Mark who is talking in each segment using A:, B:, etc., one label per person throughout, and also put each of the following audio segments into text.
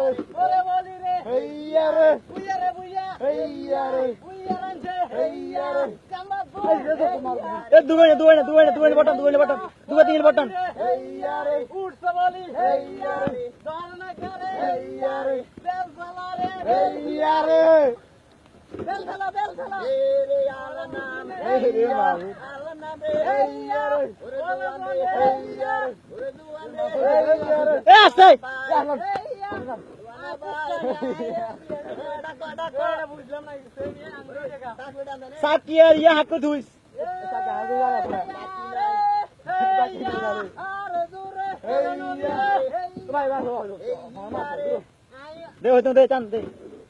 A: রে। হেইয়া রে।
B: বুইয়া রে বুইয়া।
A: হেইয়া রে।
B: বুইয়া রানছে
A: হেইয়া রে।
B: কাম্বা দু
A: এই যে তো তোমার
C: এ দুগানে দুগানে দুগানে দুগানে বটন দুগানে বটন দুগা তিন বটন
B: উঠছে বলি
A: হেইয়া রে
B: দল না করে
A: হেইয়া রে
B: বেল ফেলা রে
A: হেইয়া রে
B: বেল ফেলা বেল ফেলা
A: হেইয়া রে মারু
B: আল্লাহ নামে
A: হেইয়া রে
B: ওরে দুয়ানে
A: হেইয়া রে
B: ওরে দুয়ানে
A: হেইয়া রে
C: এ আসতে
B: হেইয়া ডাকো ডাকো। বুঝলাম না সেই নিয়ে আমরা জায়গা
C: সাকিয়া ইয়া হাত ধুইস দে হইতো দে চান দে।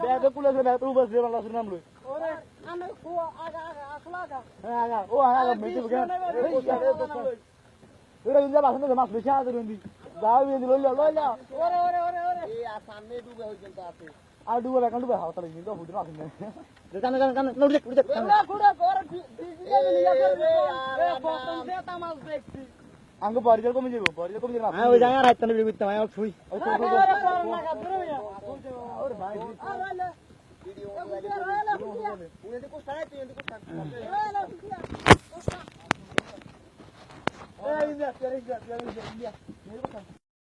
C: বাইক দিল না হেউ হইতো দে
A: বাইরে যা বাইরে যা
B: ওই রে
A: হেইয়া রে
B: উঠছে বলি
A: হেইয়া রে
B: আর অল্প
A: আসলে আসলে আসলে আসলে আসলে কই দিলাম
C: এক বাদে কত
A: আসলে কই দিলাম
C: দিলাম না না দলা উড়ে সমস্যা কর
A: দাঁড়ান দাঁড়াও আমি আসলে নাম না
B: মানছে কি না তাই যাবা না না বাড়াম
A: আগে রে বালা তুই লই কুলে
B: ওরে। আমি কো আগা আগা আসলা আগা
A: হ্যাঁ আগা ও আগা মেতে বগে এরা ইন্দা বাসন তো মাছ বেশি আছে রন্দি দাও বিয়ে লই লই লই
B: ওরে ওরে ওরে ওরে
A: আর ডুবে বেকান ডুবে হাওয়া তালে কিন্তু ফুটে না আসলে
C: দে চান চান চান উড়ে উড়ে
B: এলা কুড়া কর ডিজিটাল নিয়া করে এ ফটো সে তামাল দেখছি।
A: আঙ্গ পরিচয় কমে যাব পরিচয় কমে যাব
C: হ্যাঁ ওই জায়গা হাইতে না বিবিত
B: ইয়া
A: ওরে ভাই
B: ভিডিও তুই
A: এই তেরে ইন্দা